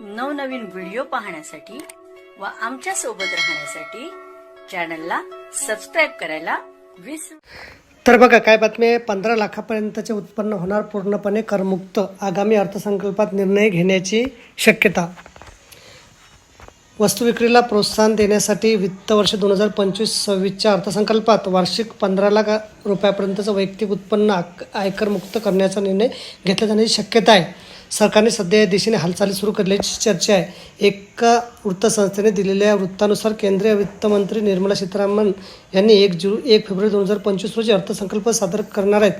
नवनवीन व्हिडिओ पाहण्यासाठी व आमच्यासोबत राहण्यासाठी चॅनलला सबस्क्राईब करायला विसरू तर बघा काय बातमी आहे? पंधरा लाखापर्यंतचे उत्पन्न होणार पूर्णपणे करमुक्त आगामी अर्थसंकल्पात निर्णय घेण्याची शक्यता. वस्तू विक्रीला प्रोत्साहन देण्यासाठी वित्त वर्ष दोन हजार पंचवीस सव्वीसच्या अर्थसंकल्पात वार्षिक पंधरा लाख रुपयापर्यंतचं वैयक्तिक उत्पन्न आक आयकरमुक्त करण्याचा निर्णय घेतला जाण्याची शक्यता आहे. सरकारने सध्या या दिशेने हालचाली सुरू करण्याची चर्चा आहे. एका वृत्तसंस्थेने दिलेल्या वृत्तानुसार केंद्रीय वित्तमंत्री निर्मला सीतारामन यांनी एक जू एक फेब्रुवारी दोन हजार पंचवीस रोजी अर्थसंकल्प सादर करणार आहेत.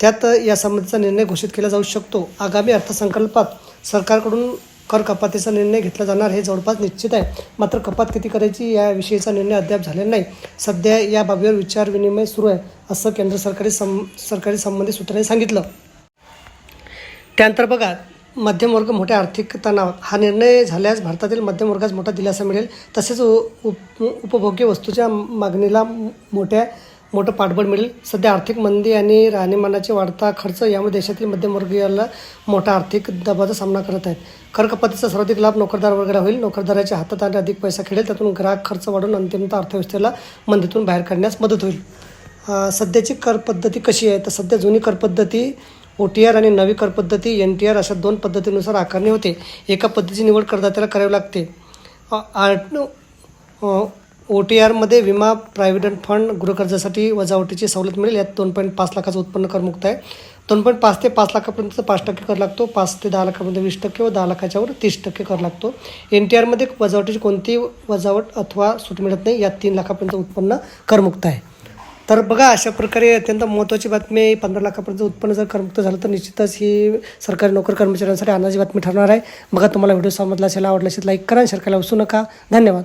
त्यात यासंबंधीचा निर्णय घोषित केला जाऊ शकतो. आगामी अर्थसंकल्पात सरकारकडून कर कपातीचा निर्णय घेतला जाणार हे जवळपास निश्चित आहे. मात्र कपात किती करायची याविषयीचा निर्णय अद्याप झालेला नाही. सध्या या बाबीवर विचारविनिमय सुरू आहे असं केंद्र सरकारी सं सरकारी संबंधित सूत्रांनी सांगितलं. त्यानंतर बघा मध्यमवर्ग मोठ्या आर्थिक तणाव हा निर्णय झाल्यास भारतातील मध्यमवर्गास मोठा दिलासा मिळेल. तसेच उ- उप उपभोग्य वस्तूच्या मागणीला मोठ्या मोठं पाठबळ मिळेल. सध्या आर्थिक मंदी आणि राहणीमानाचे वाढता खर्च यामुळे देशातील मध्यमवर्गीयाला मोठा आर्थिक दबावाचा सामना करत आहेत. कर कपातीचा सर्वाधिक लाभ नोकरदार वर्गाला होईल. नोकरदाराच्या हातात आणि अधिक पैसा खेळेल. त्यातून ग्राहक खर्च वाढून अंतिमतः अर्थव्यवस्थेला मंदीतून बाहेर काढण्यास मदत होईल. सध्याची कर पद्धती कशी आहे? तर सध्या जुनी कर पद्धती ओ टी आर आणि नवी कर पद्धती एन टी आर अशा दोन पद्धतीनुसार आकारणी होते. एका पद्धतीची निवड करदात्याला करावी लागते. आर ओ टी आरमध्ये विमा प्रायव्हिडंट फंड गृहकर्जासाठी वजावटीची सवलत मिळेल. यात दोन पॉईंट पाच लाखाचं उत्पन्न करमुक्त आहे. दोन पॉईंट पाच ते पाच लाखापर्यंत पाच टक्के कर लागतो. पाच ते दहा लाखापर्यंत वीस टक्के व दहा लाखाच्यावर तीस टक्के कर लागतो. एन टी आरमध्ये वजावटीची कोणतीही वजावट अथवा सूट मिळत नाही यात तीन लाखापर्यंत उत्पन्न करमुक्त आहे. तर बघा अशा प्रकारे अत्यंत महत्त्वाची बातमी आहे. पंधरा लाखापर्यंत उत्पन्न जर करमुक्त झालं तर निश्चितच ही सरकारी नोकर कर्मचाऱ्यांसाठी आनंदाची बातमी ठरणार आहे. बघा तुम्हाला व्हिडिओ समजला असेल आवडला असेल लाईक करा आणि शेअर करायला विसरू नका. धन्यवाद.